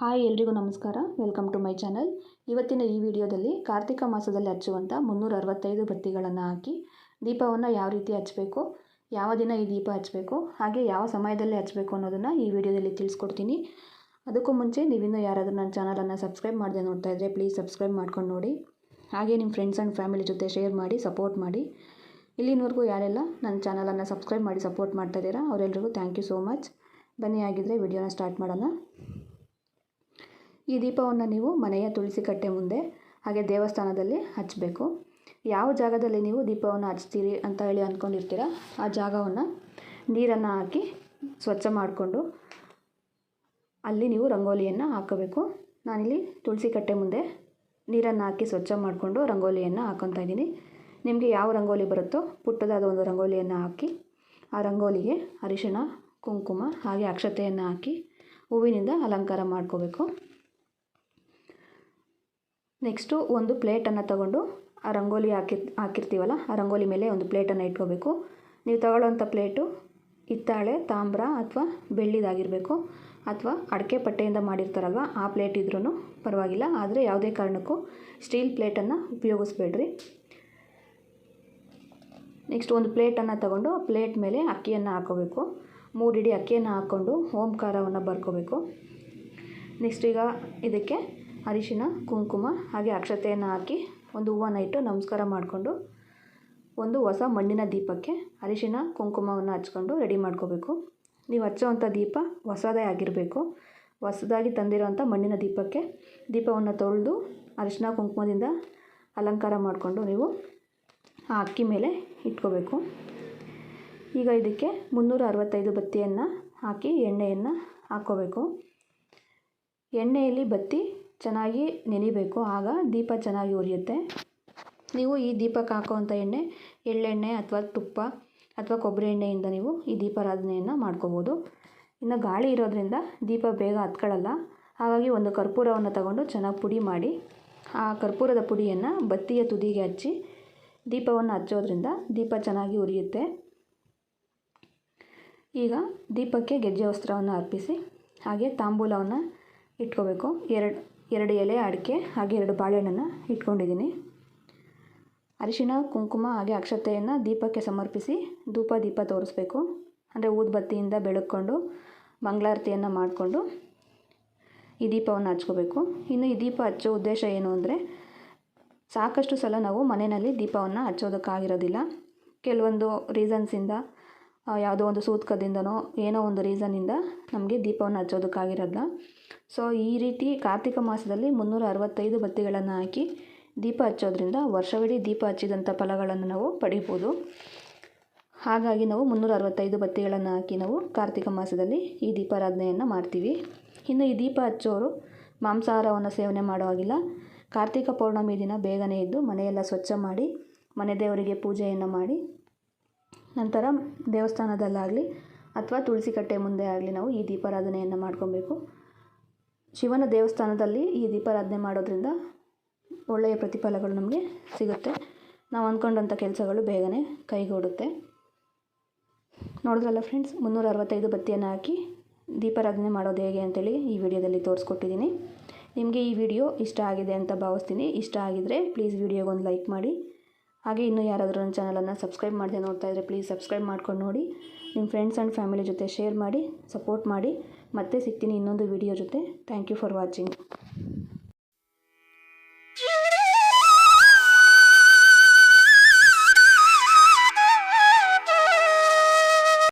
Hi ಎಲ್ರಿಗೂ ನಮಸ್ಕಾರ. Welcome to my channel ಇವತ್ತಿನ ಈ ವಿಡಿಯೋದಲ್ಲಿ ಕಾರ್ತಿಕ ಮಾಸದಲ್ಲಿ ಹಚ್ಚುವಂಥ ಮುನ್ನೂರ ಅರವತ್ತೈದು ಬತ್ತಿಗಳನ್ನು ಹಾಕಿ ದೀಪವನ್ನು ಯಾವ ರೀತಿ ಹಚ್ಚಬೇಕು, ಯಾವ ದಿನ ಈ ದೀಪ ಹಚ್ಚಬೇಕು, ಹಾಗೆ ಯಾವ ಸಮಯದಲ್ಲಿ ಹಚ್ಚಬೇಕು ಅನ್ನೋದನ್ನು ಈ ವಿಡಿಯೋದಲ್ಲಿ ತಿಳಿಸ್ಕೊಡ್ತೀನಿ. ಅದಕ್ಕೂ ಮುಂಚೆ ನೀವಿನ್ನೂ ಯಾರಾದರೂ ನನ್ನ ಚಾನಲನ್ನು ಸಬ್ಸ್ಕ್ರೈಬ್ ಮಾಡದೆ ನೋಡ್ತಾ ಇದ್ದರೆ ಪ್ಲೀಸ್ ಸಬ್ಸ್ಕ್ರೈಬ್ ಮಾಡ್ಕೊಂಡು ನೋಡಿ. ಹಾಗೆ ನಿಮ್ಮ ಫ್ರೆಂಡ್ಸ್ ಆ್ಯಂಡ್ ಫ್ಯಾಮಿಲಿ ಜೊತೆ ಶೇರ್ ಮಾಡಿ ಸಪೋರ್ಟ್ ಮಾಡಿ. ಇಲ್ಲಿನವರೆಗೂ ಯಾರೆಲ್ಲ ನನ್ನ ಚಾನಲನ್ನು ಸಬ್ಸ್ಕ್ರೈಬ್ ಮಾಡಿ ಸಪೋರ್ಟ್ ಮಾಡ್ತಾ ಇದ್ದೀರಾ ಅವರೆಲ್ಲರಿಗೂ ಥ್ಯಾಂಕ್ ಯು ಸೋ ಮಚ್ ಬನ್ನಿ ಆಗಿದ್ದರೆ ವಿಡಿಯೋನ ಸ್ಟಾರ್ಟ್ ಮಾಡೋಣ. ಈ ದೀಪವನ್ನು ನೀವು ಮನೆಯ ತುಳಸಿ ಕಟ್ಟೆ ಮುಂದೆ, ಹಾಗೆ ದೇವಸ್ಥಾನದಲ್ಲಿ ಹಚ್ಚಬೇಕು ಯಾವ ಜಾಗದಲ್ಲಿ ನೀವು ದೀಪವನ್ನು ಹಚ್ತೀರಿ ಅಂತ ಹೇಳಿ ಅಂದ್ಕೊಂಡಿರ್ತೀರ ಆ ಜಾಗವನ್ನು ನೀರನ್ನು ಹಾಕಿ ಸ್ವಚ್ಛ ಮಾಡಿಕೊಂಡು ಅಲ್ಲಿ ನೀವು ರಂಗೋಲಿಯನ್ನು ಹಾಕಬೇಕು. ನಾನಿಲ್ಲಿ ತುಳಸಿ ಕಟ್ಟೆ ಮುಂದೆ ನೀರನ್ನು ಹಾಕಿ ಸ್ವಚ್ಛ ಮಾಡಿಕೊಂಡು ರಂಗೋಲಿಯನ್ನು ಹಾಕೊತಾ ಇದ್ದೀನಿ. ನಿಮಗೆ ಯಾವ ರಂಗೋಲಿ ಬರುತ್ತೋ ಪುಟ್ಟದಾದ ಒಂದು ರಂಗೋಲಿಯನ್ನು ಹಾಕಿ, ಆ ರಂಗೋಲಿಗೆ ಅರಿಶಿಣ, ಕುಂಕುಮ, ಹಾಗೆ ಅಕ್ಷತೆಯನ್ನು ಹಾಕಿ ಹೂವಿನಿಂದ ಅಲಂಕಾರ ಮಾಡ್ಕೋಬೇಕು. ನೆಕ್ಸ್ಟು ಒಂದು ಪ್ಲೇಟನ್ನು ತಗೊಂಡು ಆ ರಂಗೋಲಿ ಹಾಕಿ ಹಾಕಿರ್ತೀವಲ್ಲ, ಆ ರಂಗೋಲಿ ಮೇಲೆ ಒಂದು ಪ್ಲೇಟನ್ನು ಇಟ್ಕೋಬೇಕು. ನೀವು ತಗೊಳ್ಳೋಂಥ ಪ್ಲೇಟು ಹಿತ್ತಾಳೆ, ತಾಮ್ರ ಅಥವಾ ಬೆಳ್ಳಿದಾಗಿರಬೇಕು. ಅಥವಾ ಅಡಿಕೆ ಪಟ್ಟೆಯಿಂದ ಮಾಡಿರ್ತಾರಲ್ವ, ಆ ಪ್ಲೇಟ್ ಇದ್ರೂ ಪರವಾಗಿಲ್ಲ. ಆದರೆ ಯಾವುದೇ ಕಾರಣಕ್ಕೂ ಸ್ಟೀಲ್ ಪ್ಲೇಟನ್ನು ಉಪಯೋಗಿಸ್ಬೇಡ್ರಿ. ನೆಕ್ಸ್ಟ್ ಒಂದು ಪ್ಲೇಟನ್ನು ತಗೊಂಡು ಆ ಪ್ಲೇಟ್ ಮೇಲೆ ಅಕ್ಕಿಯನ್ನು ಹಾಕೋಬೇಕು. ಮೂರು ಇಡೀ ಅಕ್ಕಿಯನ್ನು ಹಾಕ್ಕೊಂಡು ಓಂಕಾರವನ್ನು ಬರ್ಕೋಬೇಕು. ನೆಕ್ಸ್ಟ್ ಈಗ ಇದಕ್ಕೆ ಅರಿಶಿನ, ಕುಂಕುಮ ಹಾಗೆ ಅಕ್ಷತೆಯನ್ನು ಹಾಕಿ ಒಂದು ಹೂವನ್ನು ಇಟ್ಟು ನಮಸ್ಕಾರ ಮಾಡಿಕೊಂಡು ಒಂದು ಹೊಸ ಮಣ್ಣಿನ ದೀಪಕ್ಕೆ ಅರಿಶಿನ, ಕುಂಕುಮವನ್ನು ಹಚ್ಕೊಂಡು ರೆಡಿ ಮಾಡ್ಕೋಬೇಕು. ನೀವು ಹಚ್ಚೋವಂಥ ದೀಪ ಹೊಸದೇ ಆಗಿರಬೇಕು. ಹೊಸದಾಗಿ ತಂದಿರುವಂಥ ಮಣ್ಣಿನ ದೀಪಕ್ಕೆ ದೀಪವನ್ನು ತೊಳೆದು ಅರಿಶಿನ, ಕುಂಕುಮದಿಂದ ಅಲಂಕಾರ ಮಾಡಿಕೊಂಡು ನೀವು ಆ ಅಕ್ಕಿ ಮೇಲೆ ಇಟ್ಕೋಬೇಕು. ಈಗ ಇದಕ್ಕೆ ಮುನ್ನೂರ ಅರವತ್ತೈದು ಬತ್ತಿಯನ್ನು ಹಾಕಿ ಎಣ್ಣೆಯನ್ನು ಹಾಕ್ಕೋಬೇಕು. ಎಣ್ಣೆಯಲ್ಲಿ ಬತ್ತಿ ಚೆನ್ನಾಗಿ ನೆನಿಬೇಕು. ಆಗ ದೀಪ ಚೆನ್ನಾಗಿ ಉರಿಯುತ್ತೆ. ನೀವು ಈ ದೀಪಕ್ಕೆ ಹಾಕೋವಂಥ ಎಣ್ಣೆ, ಎಳ್ಳೆಣ್ಣೆ ಅಥವಾ ತುಪ್ಪ ಅಥವಾ ಕೊಬ್ಬರಿ ಎಣ್ಣೆಯಿಂದ ನೀವು ಈ ದೀಪಾರಾಧನೆಯನ್ನು ಮಾಡ್ಕೋಬೋದು. ಇನ್ನು ಗಾಳಿ ಇರೋದರಿಂದ ದೀಪ ಬೇಗ ಹತ್ಕೊಳ್ಳಲ್ಲ. ಹಾಗಾಗಿ ಒಂದು ಕರ್ಪೂರವನ್ನು ತಗೊಂಡು ಚೆನ್ನಾಗಿ ಪುಡಿ ಮಾಡಿ, ಆ ಕರ್ಪೂರದ ಪುಡಿಯನ್ನು ಬತ್ತಿಯ ತುದಿಗೆ ಹಚ್ಚಿ ದೀಪವನ್ನು ಹಚ್ಚೋದ್ರಿಂದ ದೀಪ ಚೆನ್ನಾಗಿ ಉರಿಯುತ್ತೆ. ಈಗ ದೀಪಕ್ಕೆ ಗೆಜ್ಜೆ ವಸ್ತ್ರವನ್ನು ಅರ್ಪಿಸಿ, ಹಾಗೆ ತಾಂಬೂಲವನ್ನು ಇಟ್ಕೋಬೇಕು. ಎರಡು ಎರಡು ಎಲೆ, ಅಡಿಕೆ, ಹಾಗೆ ಎರಡು ಬಾಳೆಹಣ್ಣನ್ನು ಇಟ್ಕೊಂಡಿದ್ದೀನಿ. ಅರಿಶಿನ, ಕುಂಕುಮ, ಹಾಗೆ ಅಕ್ಷತೆಯನ್ನು ದೀಪಕ್ಕೆ ಸಮರ್ಪಿಸಿ ಧೂಪ ದೀಪ ತೋರಿಸ್ಬೇಕು. ಅಂದರೆ ಊದ್ಬತ್ತಿಯಿಂದ ಬೆಳಕೊಂಡು ಮಂಗಳಾರತಿಯನ್ನು ಮಾಡಿಕೊಂಡು ಈ ದೀಪವನ್ನು ಹಚ್ಕೋಬೇಕು. ಇನ್ನು ಈ ದೀಪ ಹಚ್ಚೋ ಉದ್ದೇಶ ಏನು ಅಂದರೆ, ಸಾಕಷ್ಟು ಸಲ ನಾವು ಮನೆಯಲ್ಲಿ ದೀಪವನ್ನು ಹಚ್ಚೋದಕ್ಕಾಗಿರೋದಿಲ್ಲ. ಕೆಲವೊಂದು ರೀಸನ್ಸಿಂದ ಯಾವುದೋ ಒಂದು ಸೂತ್ಕದಿಂದನೋ ಏನೋ ಒಂದು ರೀಸನ್ನಿಂದ ನಮಗೆ ದೀಪವನ್ನು ಹಚ್ಚೋದಕ್ಕಾಗಿರೋಲ್ಲ ಸೊ ಈ ರೀತಿ ಕಾರ್ತಿಕ ಮಾಸದಲ್ಲಿ ಮುನ್ನೂರ ಅರವತ್ತೈದು ಬತ್ತಿಗಳನ್ನು ಹಾಕಿ ದೀಪ ಹಚ್ಚೋದ್ರಿಂದ ವರ್ಷವಿಡೀ ದೀಪ ಹಚ್ಚಿದಂಥ ಫಲಗಳನ್ನು ನಾವು ಪಡಿಬೋದು. ಹಾಗಾಗಿ ನಾವು ಮುನ್ನೂರ ಅರವತ್ತೈದು ಬತ್ತಿಗಳನ್ನು ಹಾಕಿ ನಾವು ಕಾರ್ತಿಕ ಮಾಸದಲ್ಲಿ ಈ ದೀಪಾರಾಧನೆಯನ್ನು ಮಾಡ್ತೀವಿ. ಇನ್ನು ಈ ದೀಪ ಹಚ್ಚೋರು ಮಾಂಸಾಹಾರವನ್ನು ಸೇವನೆ ಮಾಡೋ ಹಾಗಿಲ್ಲ. ಕಾರ್ತಿಕ ಪೌರ್ಣಮಿ ದಿನ ಬೇಗನೆ ಎದ್ದು ಮನೆಯೆಲ್ಲ ಸ್ವಚ್ಛ ಮಾಡಿ, ಮನೆ ದೇವರಿಗೆ ಪೂಜೆಯನ್ನು ಮಾಡಿ ನಂತರ ದೇವಸ್ಥಾನದಲ್ಲಾಗಲಿ ಅಥವಾ ತುಳಸಿ ಕಟ್ಟೆ ಮುಂದೆ ಆಗಲಿ ನಾವು ಈ ದೀಪಾರಾಧನೆಯನ್ನು ಮಾಡ್ಕೊಬೇಕು. ಶಿವನ ದೇವಸ್ಥಾನದಲ್ಲಿ ಈ ದೀಪಾರಾಧನೆ ಮಾಡೋದ್ರಿಂದ ಒಳ್ಳೆಯ ಪ್ರತಿಫಲಗಳು ನಮಗೆ ಸಿಗುತ್ತೆ. ನಾವು ಅಂದ್ಕೊಂಡಂಥ ಕೆಲಸಗಳು ಬೇಗನೆ ಕೈಗೂಡುತ್ತೆ. ನೋಡಿದ್ರಲ್ಲ ಫ್ರೆಂಡ್ಸ್, ಮುನ್ನೂರ ಅರವತ್ತೈದು ಬತ್ತಿಯನ್ನು ಹಾಕಿ ದೀಪಾರಾಧನೆ ಮಾಡೋದು ಹೇಗೆ ಅಂತೇಳಿ ಈ ವಿಡಿಯೋದಲ್ಲಿ ತೋರಿಸ್ಕೊಟ್ಟಿದ್ದೀನಿ. ನಿಮಗೆ ಈ ವಿಡಿಯೋ ಇಷ್ಟ ಆಗಿದೆ ಅಂತ ಭಾವಿಸ್ತೀನಿ. ಇಷ್ಟ ಆಗಿದರೆ ಪ್ಲೀಸ್ ವಿಡಿಯೋಗೊಂದು ಲೈಕ್ ಮಾಡಿ. ಹಾಗೆ ಇನ್ನೂ ಯಾರಾದರೂ ನನ್ನ ಚಾನಲನ್ನು ಸಬ್ಸ್ಕ್ರೈಬ್ ಮಾಡದೆ ನೋಡ್ತಾ ಇದ್ದರೆ ಪ್ಲೀಸ್ ಸಬ್ಸ್ಕ್ರೈಬ್ ಮಾಡ್ಕೊಂಡು ನೋಡಿ. ನಿಮ್ಮ ಫ್ರೆಂಡ್ಸ್ ಆ್ಯಂಡ್ ಫ್ಯಾಮಿಲಿ ಜೊತೆ ಶೇರ್ ಮಾಡಿ, ಸಪೋರ್ಟ್ ಮಾಡಿ. ಮತ್ತೆ ಸಿಗ್ತೀನಿ ಇನ್ನೊಂದು ವಿಡಿಯೋ ಜೊತೆ. Thank you for watching.